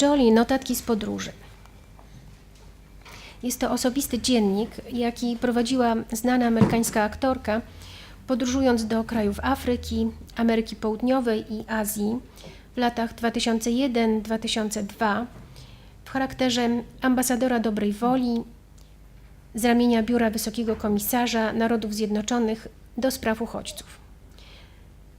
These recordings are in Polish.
tytułowany Notatki z podróży. Jest to osobisty dziennik, jaki prowadziła znana amerykańska aktorka, podróżując do krajów Afryki, Ameryki Południowej i Azji w latach 2001-2002 w charakterze ambasadora dobrej woli z ramienia Biura Wysokiego Komisarza Narodów Zjednoczonych do spraw uchodźców.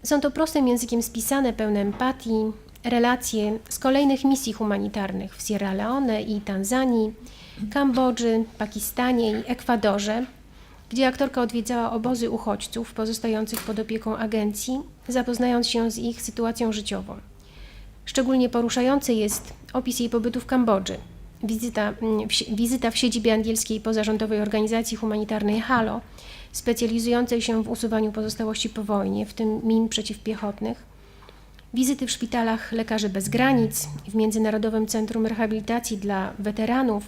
Są to prostym językiem spisane, pełne empatii, relacje z kolejnych misji humanitarnych w Sierra Leone i Tanzanii, Kambodży, Pakistanie i Ekwadorze, gdzie aktorka odwiedzała obozy uchodźców pozostających pod opieką agencji, zapoznając się z ich sytuacją życiową. Szczególnie poruszający jest opis jej pobytu w Kambodży, wizyta mm, w, wizyta w siedzibie angielskiej pozarządowej organizacji humanitarnej HALO, specjalizującej się w usuwaniu pozostałości po wojnie, w tym min przeciwpiechotnych, wizyty w szpitalach Lekarzy Bez Granic, w Międzynarodowym Centrum Rehabilitacji dla Weteranów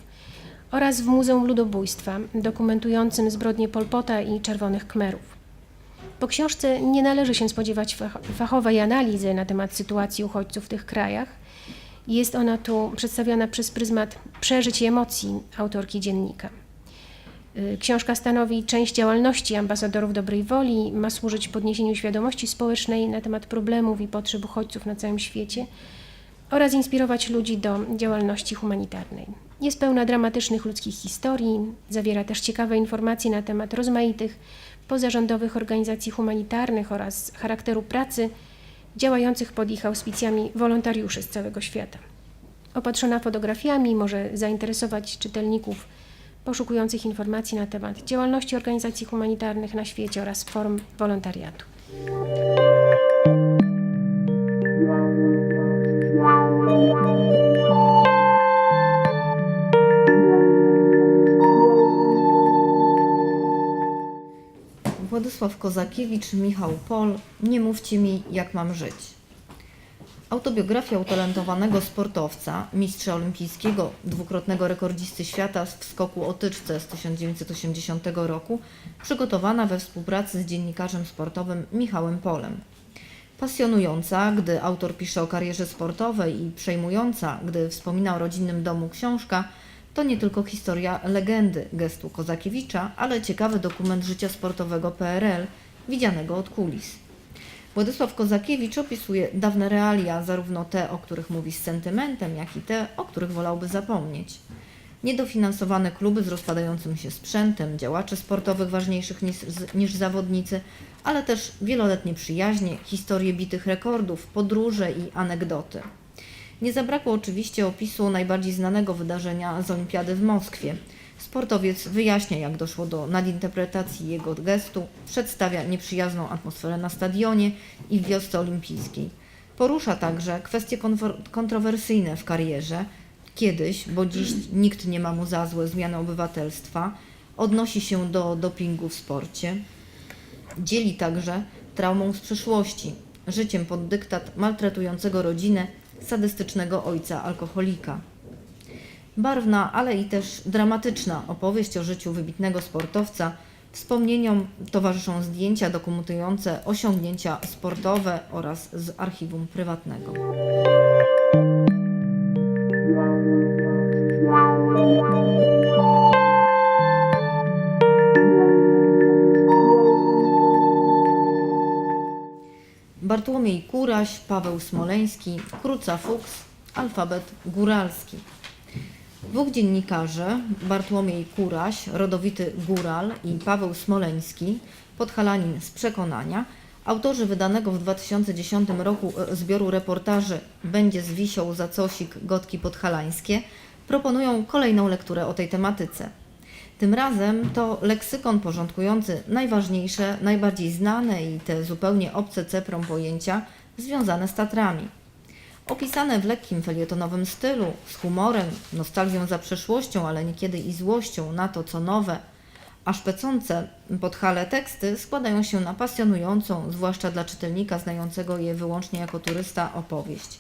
oraz w Muzeum Ludobójstwa, dokumentującym zbrodnie Polpota i Czerwonych Kmerów. Po książce nie należy się spodziewać fach- fachowej analizy na temat sytuacji uchodźców w tych krajach. Jest ona tu przedstawiona przez pryzmat przeżyć i emocji autorki dziennika. Y, Książka stanowi część działalności ambasadorów dobrej woli, ma służyć podniesieniu świadomości społecznej na temat problemów i potrzeb uchodźców na całym świecie oraz inspirować ludzi do działalności humanitarnej. Jest pełna dramatycznych ludzkich historii, zawiera też ciekawe informacje na temat rozmaitych pozarządowych organizacji humanitarnych oraz charakteru pracy działających pod ich auspicjami wolontariuszy z całego świata. Opatrzona fotografiami może zainteresować czytelników poszukujących informacji na temat działalności organizacji humanitarnych na świecie oraz form wolontariatu. Władysław Kozakiewicz, Michał Pol, Nie mówcie mi, jak mam żyć. Autobiografia utalentowanego sportowca, mistrza olimpijskiego, dwukrotnego rekordzisty świata w skoku o tyczce z 1980 roku, przygotowana we współpracy z dziennikarzem sportowym Michałem Polem. Pasjonująca, gdy autor pisze o karierze sportowej i przejmująca, gdy wspomina o rodzinnym domu książka, to nie tylko historia legendy gestu Kozakiewicza, ale ciekawy dokument życia sportowego PRL, widzianego od kulis. Władysław Kozakiewicz opisuje dawne realia, zarówno te, o których mówi z sentymentem, jak i te, o których wolałby zapomnieć. Niedofinansowane kluby z rozpadającym się sprzętem, działaczy sportowych ważniejszych niż, niż zawodnicy, ale też wieloletnie przyjaźnie, historie bitych rekordów, podróże i anegdoty. Nie zabrakło oczywiście opisu najbardziej znanego wydarzenia z Olimpiady w Moskwie. Sportowiec wyjaśnia, jak doszło do nadinterpretacji jego gestu, przedstawia nieprzyjazną atmosferę na stadionie i w wiosce olimpijskiej. Porusza także kwestie kontrowersyjne w karierze. Kiedyś, bo dziś nikt nie ma mu za złe zmiany obywatelstwa, odnosi się do dopingu w sporcie. Dzieli także traumą z przeszłości, życiem pod dyktat maltretującego rodzinę, sadystycznego ojca alkoholika. Barwna, ale i też dramatyczna opowieść o życiu wybitnego sportowca. Wspomnieniom towarzyszą zdjęcia dokumentujące osiągnięcia sportowe oraz z archiwum prywatnego. Bartłomiej Kuraś, Paweł Smoleński, Kruca Fuchs, alfabet góralski. Dwóch dziennikarzy, Bartłomiej Kuraś, rodowity góral i Paweł Smoleński, podhalanin z przekonania, autorzy wydanego w 2010 roku e, zbioru reportaży Będzie z Wisią za Cosik Gotki Podhalańskie, proponują kolejną lekturę o tej tematyce. Tym razem to leksykon porządkujący najważniejsze, najbardziej znane i te zupełnie obce ceprom pojęcia związane z Tatrami. Opisane w lekkim felietonowym stylu, z humorem, nostalgią za przeszłością, ale niekiedy i złością na to, co nowe, a szpecące podhale teksty składają się na pasjonującą, zwłaszcza dla czytelnika znającego je wyłącznie jako turysta, opowieść.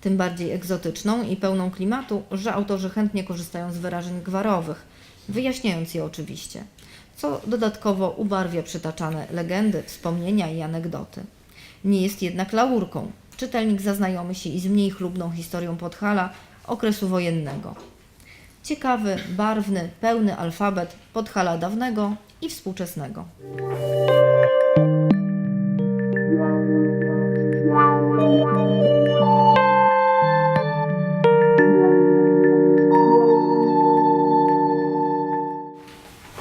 Tym bardziej egzotyczną i pełną klimatu, że autorzy chętnie korzystają z wyrażeń gwarowych, wyjaśniając je oczywiście, co dodatkowo ubarwia przytaczane legendy, wspomnienia i anegdoty. Nie jest jednak laurką. Czytelnik zaznajomi się i z mniej chlubną historią Podhala okresu wojennego. Ciekawy, barwny, pełny alfabet Podhala dawnego i współczesnego.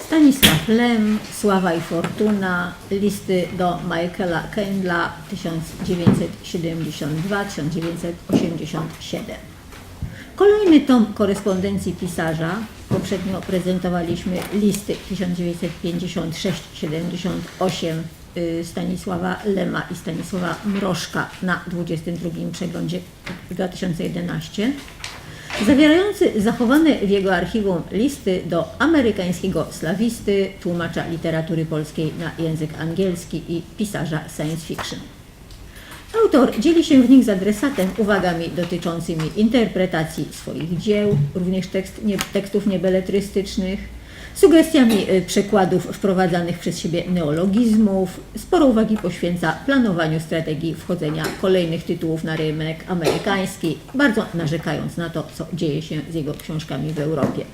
Stanisław Lem, Sława i Fortuna, listy do Michaela Kendla 1972-1987. Kolejny tom korespondencji pisarza. Poprzednio prezentowaliśmy listy 1956-78 y, Stanisława Lema i Stanisława Mrożka na 22 przeglądzie 2011 zawierający zachowane w jego archiwum listy do amerykańskiego slawisty, tłumacza literatury polskiej na język angielski i pisarza science fiction. Autor dzieli się w nich z adresatem uwagami dotyczącymi interpretacji swoich dzieł, również tekst, nie, tekstów niebeletrystycznych, sugestiami y, przekładów wprowadzanych przez siebie neologizmów. Sporo uwagi poświęca planowaniu strategii wchodzenia kolejnych tytułów na rynek amerykański, bardzo narzekając na to, co dzieje się z jego książkami w Europie.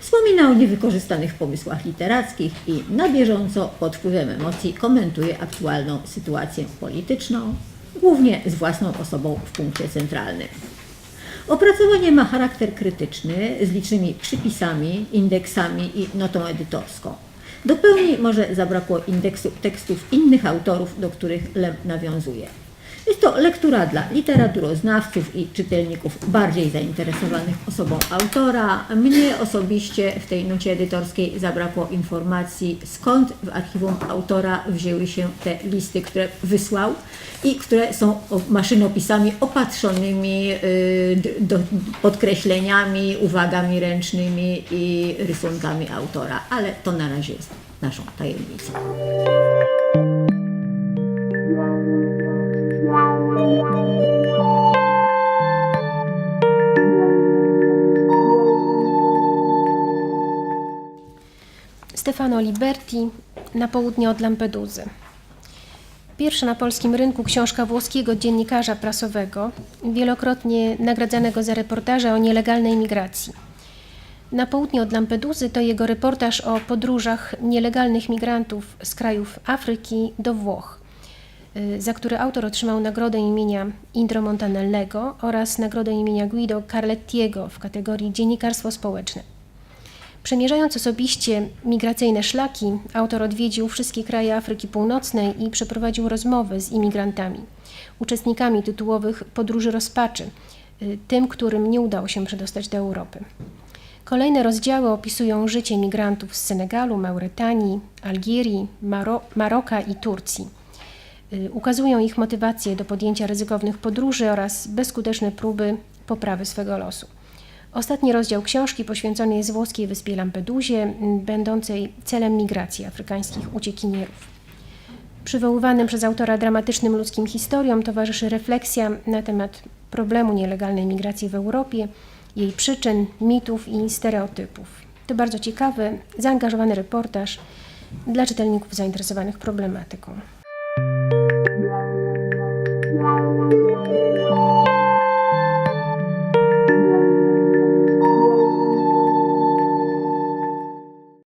Wspomina o niewykorzystanych pomysłach literackich i na bieżąco pod wpływem emocji komentuje aktualną sytuację polityczną, głównie z własną osobą w punkcie centralnym. Opracowanie ma charakter krytyczny z licznymi przypisami, indeksami i notą edytorską. Do pełni może zabrakło indeksu tekstów innych autorów, do których Lem nawiązuje. Jest to lektura dla literaturoznawców i czytelników bardziej zainteresowanych osobą autora. Mnie osobiście w tej nucie edytorskiej zabrakło informacji, skąd w archiwum autora wzięły się te listy, które wysłał i które są maszynopisami opatrzonymi y, podkreśleniami, uwagami ręcznymi i rysunkami autora, ale to na razie jest naszą tajemnicą. Stefano Liberti na południe od Lampeduzy. Pierwsza na polskim rynku książka włoskiego dziennikarza prasowego, wielokrotnie nagradzanego za reportaże o nielegalnej migracji. Na południe od Lampeduzy to jego reportaż o podróżach nielegalnych migrantów z krajów Afryki do Włoch, y, za który autor otrzymał nagrodę imienia Indro Montanellego oraz nagrodę imienia Guido Carlettiego w kategorii Dziennikarstwo Społeczne. Przemierzając osobiście migracyjne szlaki, autor odwiedził wszystkie kraje Afryki Północnej i przeprowadził rozmowy z imigrantami, uczestnikami tytułowych podróży rozpaczy, y, tym, którym nie udało się przedostać do Europy. Kolejne rozdziały opisują życie migrantów z Senegalu, Mauretanii, Algierii, Maro- Maroka i Turcji. Y, Ukazują ich motywacje do podjęcia ryzykownych podróży oraz bezskuteczne próby poprawy swego losu. Ostatni rozdział książki poświęcony jest włoskiej wyspie Lampedusie, będącej celem migracji afrykańskich uciekinierów. Przywoływanym przez autora dramatycznym ludzkim historiom towarzyszy refleksja na temat problemu nielegalnej migracji w Europie, jej przyczyn, mitów i stereotypów. To bardzo ciekawy, zaangażowany reportaż dla czytelników zainteresowanych problematyką.